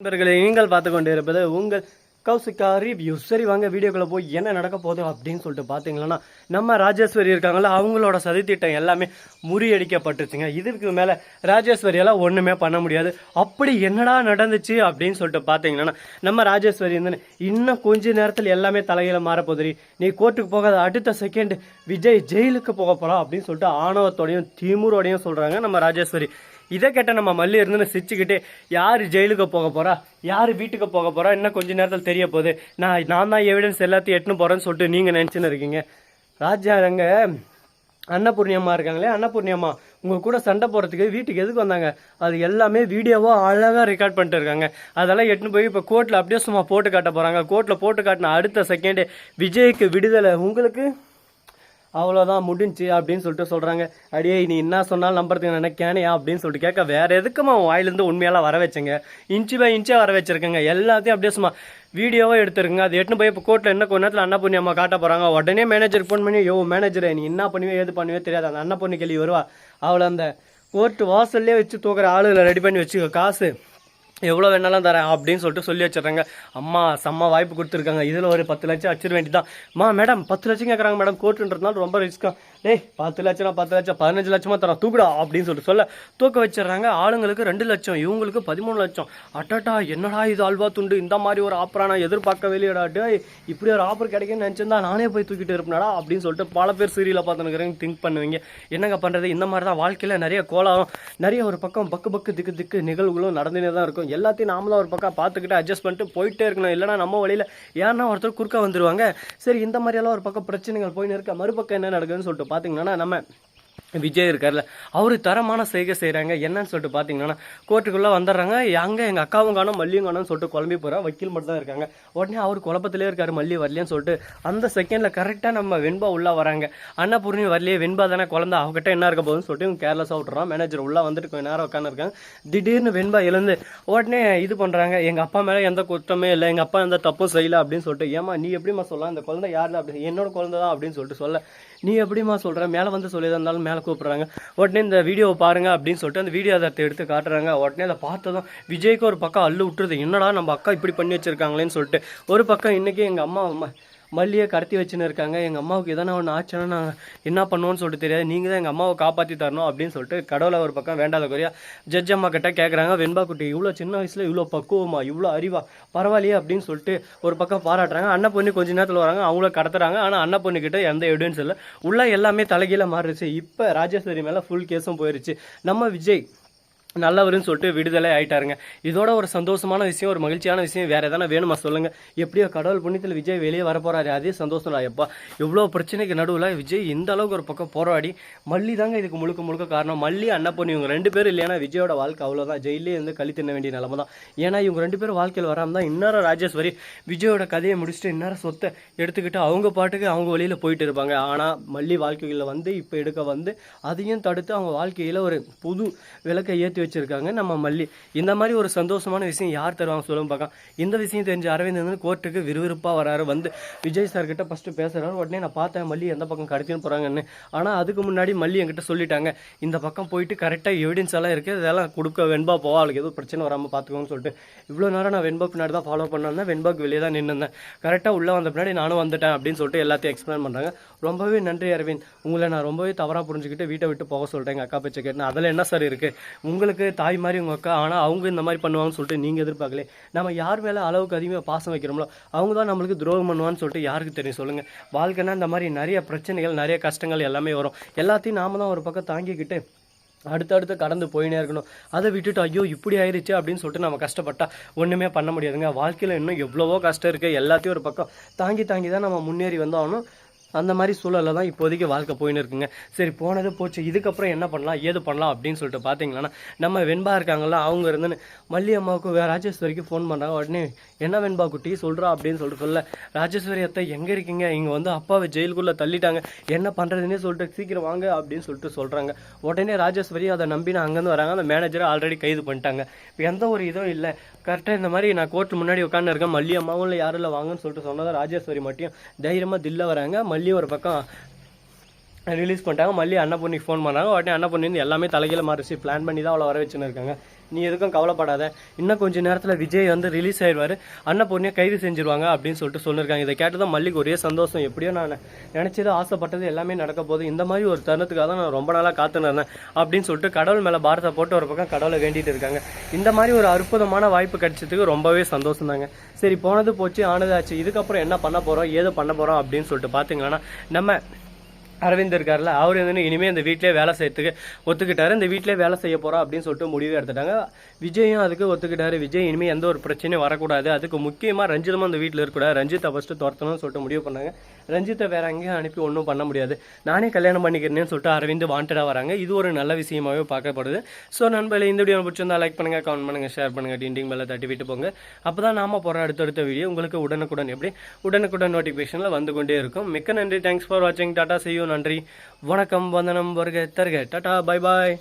நண்பர்களை நீங்கள் பார்த்து கொண்டு இருப்பது உங்கள் கௌசிகா ரிவ்யூ சரி வாங்க வீடியோக்குள்ள போய் என்ன நடக்க போகுது அப்படின்னு சொல்லிட்டு பார்த்தீங்கன்னா நம்ம ராஜேஸ்வரி இருக்காங்களா அவங்களோட சதித்திட்டம் எல்லாமே முறியடிக்கப்பட்டுச்சுங்க. இதுக்கு மேலே ராஜேஸ்வரியெல்லாம் ஒன்றுமே பண்ண முடியாது. அப்படி என்னடா நடந்துச்சு அப்படின்னு சொல்லிட்டு பார்த்தீங்கன்னா நம்ம ராஜேஸ்வரி வந்து இன்னும் கொஞ்ச நேரத்தில் எல்லாமே தலையில் மாறப்போதுரி நீ கோர்ட்டுக்கு போகாத அடுத்த செகண்ட் விஜய் ஜெயிலுக்கு போக போகலாம் அப்படின்னு சொல்லிட்டு ஆணவத்தோடையும் திமுரோடையும் சொல்கிறாங்க நம்ம ராஜேஸ்வரி. இதை கேட்ட நம்ம மல்லி இருந்து சிரிச்சுக்கிட்டு யார் ஜெயிலுக்கு போக போறா? யார் வீட்டுக்கு போக போறா? இன்னும் கொஞ்ச நேரத்தில் தெரிய போகுது. நான் நான் தான் எவிடன்ஸ் எல்லாத்தையும் எட்டுன்னு போறேன்னு சொல்லிட்டு நீங்க நினைச்சுன்னு இருக்கீங்க. ராஜா அங்க அன்னபூர்ணியம்மா இருக்காங்களே அன்னபூர்ணியம்மா உங்கள் கூட சண்டை போகிறதுக்கு வீட்டுக்கு எதுக்கு வந்தாங்க? அது எல்லாமே வீடியோவாக அழகாக ரெக்கார்ட் பண்ணிட்டு இருக்காங்க. அதெல்லாம் எட்டுன்னு போய் இப்போ கோர்ட்டில் அப்படியே சும்மா போட்டு காட்ட போகிறாங்க கோர்ட்டில் போட்டு காட்டின அடுத்த செகண்டு விஜய்க்கு விடுதலை. உங்களுக்கு? அவ்வளோதான் முடிஞ்சு அப்படின்னு சொல்லிட்டு சொல்கிறாங்க அடியே நீ என்ன சொன்னாலும் நம்புறதுக்கு நினைக்கானியா அப்படின்னு சொல்லிட்டு கேட்க வேற எதுக்குமா வாயிலேருந்து உண்மையெல்லாம் வர வச்சுங்க? இன்ச்சு பை இன்ச்சாக வர வச்சிருக்கேங்க. எல்லாத்தையும் அப்படியே சும்மா வீடியோவாக எடுத்துருங்க. அது எட்டுன்னு போய் இப்போ கோர்ட்டில் என்ன கொஞ்ச நேரத்தில் அண்ணா பொண்ணு அம்மா காட்ட போகிறாங்க உடனே மேனேஜருக்கு ஃபோன் பண்ணி யோ மேனேஜரே நீ என்ன பண்ணுவே ஏது பண்ணுவே தெரியாது. அந்த அண்ணா பொண்ணு கேள்வி வருவா. அவளை அந்த கோர்ட்டு வாசல்லே வச்சு தூக்குற ஆளுகளை ரெடி பண்ணி வச்சுக்கோ காசு. எவ்வளோ வேணாலும் தரேன் அப்படின்னு சொல்லிட்டு சொல்லி வச்சிடுறாங்க. அம்மா செம்ம வாய்ப்பு கொடுத்துருக்காங்க. இதில் ஒரு பத்து லட்சம் அச்சிட வேண்டியதான் மா மேடம் பத்து லட்சம் கேட்குறாங்க மேடம். கோர்ட்டுன்றதுனால ரொம்ப ரிஸ்க்காக டேய் பத்து லட்சம் பத்து லட்சம் பதினஞ்சு லட்சமா தரோம் தூக்குடா அப்படின்னு சொல்லிட்டு சொல்ல. தூக்க வச்சிடுறாங்க. ஆளுங்களுக்கு ரெண்டு லட்சம் இவங்களுக்கு பதிமூணு லட்சம். அட்டட்டா என்னடா இது அல்வா துண்டு? இந்த மாதிரி ஒரு ஆப்பரா நான் எதிர்பார்க்க வெளியடா டேய் இப்படி ஒரு ஆப்பர் கிடைக்குன்னு நினச்சிருந்தா நானே போய் தூக்கிட்டு இருப்பேனடா அப்படின்னு சொல்லிட்டு பல பேர் சீரியலை பார்த்துனுக்குறேங்க திங்க் பண்ணுவீங்க. என்னங்க பண்ணுறது இந்த மாதிரி தான் வாழ்க்கையில் நிறைய கோலம் நிறைய ஒரு பக்கம் பக்கு பக்கு திக்கு திக்கு நிகழ்வுகளும் நடந்துனே தான் இருக்கும். எல்லாத்தையும் நாம தான் ஒரு பக்கம் பார்த்துக்கிட்டு அட்ஜஸ்ட் பண்ணிட்டு போயிட்டே இருக்கணும். இல்லைனா நம்ம வழியில் யாருன்னா ஒருத்தர் குறுக்க வந்துருவாங்க. சரி இந்த மாதிரியெல்லாம் ஒரு பக்கம் பிரச்சனைகள் போயின்னு இருக்க மறுபக்கம் என்ன நடக்குதுன்னு சொல்லிட்டு பார்த்தீங்கன்னா நம்ம விஜய் இருக்கார்ல அவர் தரமான செய்கை செய்கிறாங்க என்னன்னு சொல்லிட்டு பார்த்தீங்கன்னா கோர்ட்டுக்குள்ளே வந்துடுறாங்க. அங்கே எங்கள் அக்காவும் காணும் மல்லியும் காணும்னு சொல்லிட்டு குழம்பி போகிறா வக்கீல் மட்டும் தான் இருக்காங்க. உடனே அவர் குழப்பத்திலே இருக்கார் மல்லி வரலையேன்னு சொல்லிட்டு. அந்த செகண்டில் கரெக்டாக நம்ம வெண்பா உள்ளே வராங்க. அன்னபூர்ணி வரலையே வெண்பா தானே குழந்த அவகிட்ட என்ன இருக்க போகுதுன்னு சொல்லிட்டு இவங்க கேர்லெஸ்ஸாக விட்டுறான். மேனேஜர் உள்ளே வந்துட்டு கொஞ்சம் நேரம் உட்காந்துருக்காங்க திடீர்னு வெண்பா எழுந்து உடனே இது பண்ணுறாங்க எங்கள் அப்பா மேலே எந்த குற்றமே இல்லை எங்கள் அப்பா எந்த தப்பும் செய்யலை அப்படின்னு சொல்லிட்டு ஏமா நீ எப்படிம்மா சொல்லலாம் இந்த குழந்தை யாரில்? அப்படி என்னோட குழந்தை தான் அப்படின்னு சொல்லிட்டு சொல்ல. நீ எப்படிம்மா சொல்கிற மேலே வந்து சொல்லி இருந்தாலும் மேலே கூப்பிட்றாங்க. உடனே இந்த வீடியோவை பாருங்க அப்படின்னு சொல்லிட்டு அந்த வீடியோ அதை எடுத்து காட்டுறாங்க. உடனே அதை பார்த்ததும் விஜய்க்கு ஒரு பக்கம் அள்ளு விட்டுருது. என்னடா நம்ம அக்கா இப்படி பண்ணி வச்சிருக்காங்களேன்னு சொல்லிட்டு. ஒரு பக்கம் இன்னைக்கு எங்கள் அம்மா அம்மா மல்லியை கடத்தி வச்சுன்னு இருக்காங்க. எங்கள் அம்மாவுக்கு எதனா ஒன்று ஆச்சுன்னா நாங்கள் என்ன பண்ணுவோன்னு சொல்லிட்டு தெரியாது. நீங்கள் தான் எங்கள் அம்மாவை காப்பாற்றி தரணும் அப்படின்னு சொல்லிட்டு கடவுளை ஒரு பக்கம் வேண்டாத குறையா ஜட்ஜ் அம்மா கிட்ட கேட்குறாங்க வெண்பா குட்டி இவ்வளோ சின்ன வயசில் இவ்வளோ பக்குவமா இவ்வளோ அறிவா பரவாயில்லையே அப்படின்னு சொல்லிட்டு ஒரு பக்கம் பாராட்டுறாங்க. அண்ணன் பொண்ணு கொஞ்ச நேரத்தில் வராங்க. அவங்கள கடத்துறாங்க. ஆனால் அண்ணன் பொண்ணு கிட்ட எந்த எவிடன்ஸ் இல்லை. உள்ள எல்லாமே தலைகீழ மாறிடுச்சு. இப்போ ராஜேஸ்வரி மேலே ஃபுல் கேஸும் போயிருச்சு. நம்ம விஜய் நல்லவருன்னு சொல்லிட்டு விடுதலை ஆயிட்டாருங்க. இதோட ஒரு சந்தோஷமான விஷயம் ஒரு மகிழ்ச்சியான விஷயம் வேற எதனா வேணுமா சொல்லுங்க. எப்படியோ கடவுள் புண்ணியத்தில் விஜய் வெளியே வர போறாரு. அதே சந்தோஷம் எப்பா இவ்வளோ பிரச்சனைக்கு நடுவில் விஜய் இந்த அளவுக்கு ஒரு பக்கம் போராடி மல்லி தாங்க இதுக்கு முழுக்க முழுக்க காரணம். மல்லி அன்னப்பொண்ணு இவங்க ரெண்டு பேரும் இல்லைன்னா விஜயோட வாழ்க்கை அவ்வளோதான் ஜெயிலே இருந்து கழி தின்ன வேண்டிய நிலமை தான். ஏன்னா இவங்க ரெண்டு பேரும் வாழ்க்கையில் வராமல் தான் இன்னொரு ராஜேஸ்வரி விஜயோட கதையை முடிச்சுட்டு இன்னொரு சொத்தை எடுத்துக்கிட்டு அவங்க பாட்டுக்கு அவங்க வழியில் போயிட்டு இருப்பாங்க. ஆனால் மல்லி வாழ்க்கையில் வந்து இப்போ எடுக்க வந்து அதையும் தடுத்து அவங்க வாழ்க்கையில் ஒரு புது விளக்கை ஏற்றி வச்சிருக்காங்க. நம்ம மல்லி இந்த மாதிரி ஒரு சந்தோஷமான விஷயம் யார் தருவாங்க சொல்லுங்க பார்க்கலாம். இந்த விஷயம் தெரிஞ்ச அரவிந்த் வந்து கோர்ட்டுக்கு விறுவிறுப்பாக வராரு. வந்து விஜய் சார் கிட்ட ஃபர்ஸ்ட் பேசுறாரு. உடனே நான் பார்த்தேன் மல்லி எந்த பக்கம் கடத்தின்னு போகிறாங்கன்னு ஆனால் அதுக்கு முன்னாடி மல்லி என்கிட்ட சொல்லிட்டாங்க. இந்த பக்கம் போயிட்டு கரெக்டாக எவிடன்ஸ் எல்லாம் இருக்குது இதெல்லாம் கொடுக்க வெண்பா போவா. அவளுக்கு எதுவும் பிரச்சனை வராமல் பார்த்துக்கோன்னு சொல்லிட்டு. இவ்வளோ நேரம் நான் வெண்பா பின்னாடி தான் ஃபாலோ பண்ணேன் வெண்பாக்கு வெளியே தான் நின்றுந்தேன் கரெக்டாக உள்ளே வந்த பின்னாடி நானும் வந்துட்டேன் அப்படின்னு சொல்லிட்டு எல்லாத்தையும் எக்ஸ்பிளைன் பண்ணுறாங்க ரொம்பவே நன்றி அரவிந்த். உங்களை நான் ரொம்பவே தவறாக புரிஞ்சுக்கிட்டு வீட்டை விட்டு போக சொல்கிறேன் எங்கள் அக்கா பேச்சை கேட்டேன் அதில் என்ன சார் இருக்குது உங்களுக்கு தாய் மாதிரி உங்கள் அக்கா ஆனால் அவங்க இந்த மாதிரி பண்ணுவாங்கன்னு சொல்லிட்டு நீங்கள் எதிர்பார்க்கல நம்ம யார் மேலே அளவுக்கு அதிகமாக பாசம் வைக்கிறோமோ அவங்க தான் நம்மளுக்கு துரோகம் பண்ணுவான்னு சொல்லிட்டு யாருக்கு தெரியும் சொல்லுங்கள் வாழ்க்கைனா இந்த மாதிரி நிறைய பிரச்சனைகள் நிறைய கஷ்டங்கள் எல்லாமே வரும். எல்லாத்தையும் நாம தான் ஒரு பக்கம் தாங்கிக்கிட்டு அடுத்தடுத்து கடந்து போயினே இருக்கணும். அதை விட்டுட்டு ஐயோ இப்படி ஆயிடுச்சு அப்படின்னு சொல்லிட்டு நம்ம கஷ்டப்பட்டா ஒன்றுமே பண்ண முடியாதுங்க. வாழ்க்கையில் இன்னும் எவ்வளவோ கஷ்டம் இருக்குது எல்லாத்தையும் ஒரு பக்கம் தாங்கி தாங்கி தான் நம்ம முன்னேறி வந்தாகணும். அந்த மாதிரி சூழலில் தான் இப்போதைக்கு வாழ்க்கை போயின்னு இருக்குங்க. சரி போனது போச்சு இதுக்கப்புறம் என்ன பண்ணலாம் ஏது பண்ணலாம் அப்படின்னு சொல்லிட்டு பார்த்தீங்கன்னா நம்ம வெண்பா இருக்காங்களா அவங்க இருந்துன்னு மல்லி அம்மாவுக்கு வேறு ராஜேஸ்வரிக்கு ஃபோன் பண்ணுறாங்க உடனே என்ன வெண்பா குட்டி சொல்கிறா அப்படின்னு சொல்லிட்டு சொல்ல ராஜேஸ்வரி அத்தை எங்கே இருக்கீங்க? இங்கே வந்து அப்பாவை ஜெயிலுக்குள்ளே தள்ளிட்டாங்க. என்ன பண்ணுறதுன்னே சொல்லிட்டு சீக்கிரம் வாங்க அப்படின்னு சொல்லிட்டு சொல்கிறாங்க உடனே ராஜேஸ்வரி அதை நம்பி நான் அங்கேருந்து வராங்க. அந்த மேனேஜரை ஆல்ரெடி கைது பண்ணிட்டாங்க. இப்போ எந்த ஒரு இதுவும் இல்லை. கரெக்டாக இந்த மாதிரி நான் கோர்ட்டு முன்னாடி உட்காந்து இருக்கேன் மல்லி அம்மாவும் இல்லை யாரும் இல்லை வாங்கன்னு சொல்லிட்டு சொன்னதை ராஜேஸ்வரி மட்டும் தைரியமாக தில்ல வராங்க. மல்லி ஒரு பக்கம் ரிலீஸ் பண்ணிட்டாங்க. மல்லி அன்னபூர்ணிக்கு ஃபோன் பண்ணாங்க. உடனே அன்னபூர்ணி வந்து எல்லாமே தலைகீழ மாறிச்சு பிளான் பண்ணி தான் அவளை வர வச்சுன்னு இருக்காங்க. நீ எதுக்கும் கவலைப்படாத. இன்னும் கொஞ்ச நேரத்தில் விஜய் வந்து ரிலீஸ் ஆயிடுவார். அன்னபூர்ணியை கைது செஞ்சிருவாங்க அப்படின்னு சொல்லிட்டு சொல்லியிருக்காங்க இதை கேட்டதும் மல்லிக்கு ஒரே சந்தோஷம். எப்படியோ நான் நினச்சது ஆசைப்பட்டது எல்லாமே நடக்க போகுது. இந்த மாதிரி ஒரு தருணத்துக்காக தான் நான் ரொம்ப நாளாக காத்துன்னு இருந்தேன் அப்படின்னு சொல்லிட்டு கடவுள் மேலே பாரத்தை போட்டு ஒரு பக்கம் கடவுளை வேண்டிட்டு இருக்காங்க. இந்த மாதிரி ஒரு அற்புதமான வாய்ப்பு கிடைச்சதுக்கு ரொம்பவே சந்தோஷம் தாங்க சரி போனது போச்சு ஆனது ஆச்சு இதுக்கப்புறம் என்ன பண்ண போகிறோம் ஏது பண்ண போகிறோம் அப்படின்னு சொல்லிட்டு பார்த்தீங்கன்னா நம்ம அரவிந்த் இருக்கார்ல அவர் வந்து இனிமேல் இந்த வீட்டிலே வேலை செய்யறதுக்கு ஒத்துக்கிட்டாரு. இந்த வீட்டிலே வேலை செய்ய போகிறா அப்படின்னு சொல்லிட்டு முடிவு எடுத்துட்டாங்க. விஜயும் அதுக்கு ஒத்துக்கிட்டாரு. விஜய் இனிமேல் எந்த ஒரு பிரச்சனையும் வரக்கூடாது. அதுக்கு முக்கியமாக ரஞ்சிதமாக அந்த வீட்டில் இருக்கக்கூடாது. ரஞ்சித்தை ஃபஸ்ட்டு துரத்தணும்னு சொல்லிட்டு முடிவு பண்ணாங்க. ரஞ்சித்தை வேற எங்கேயும் அனுப்பி ஒன்றும் பண்ண முடியாது. நானே கல்யாணம் பண்ணிக்கிறேன்னு சொல்லிட்டு அரவிந்த் வாண்டடாக வராங்க. இது ஒரு நல்ல விஷயமாவே பார்க்கப்படுது. ஸோ நண்பர்களே இந்த வீடியோ பிடிச்சிருந்தா லைக் பண்ணுங்கள் கமெண்ட் பண்ணுங்கள் ஷேர் பண்ணுங்கள் டிண்டிங் மேலே தட்டி விட்டு போங்க. அப்போ தான் நாம போகிற அடுத்தடுத்த வீடியோ உங்களுக்கு உடனுக்குடன் எப்படி? உடனுக்குடன் நோட்டிஃபிகேஷனில் வந்து கொண்டே இருக்கும். மிக்க நன்றி. தேங்க்ஸ் ஃபார் வாட்சிங் டாட்டா செய்யும் நன்றி. வணக்கம். வந்தனம். வருக. தருக. Tata bye bye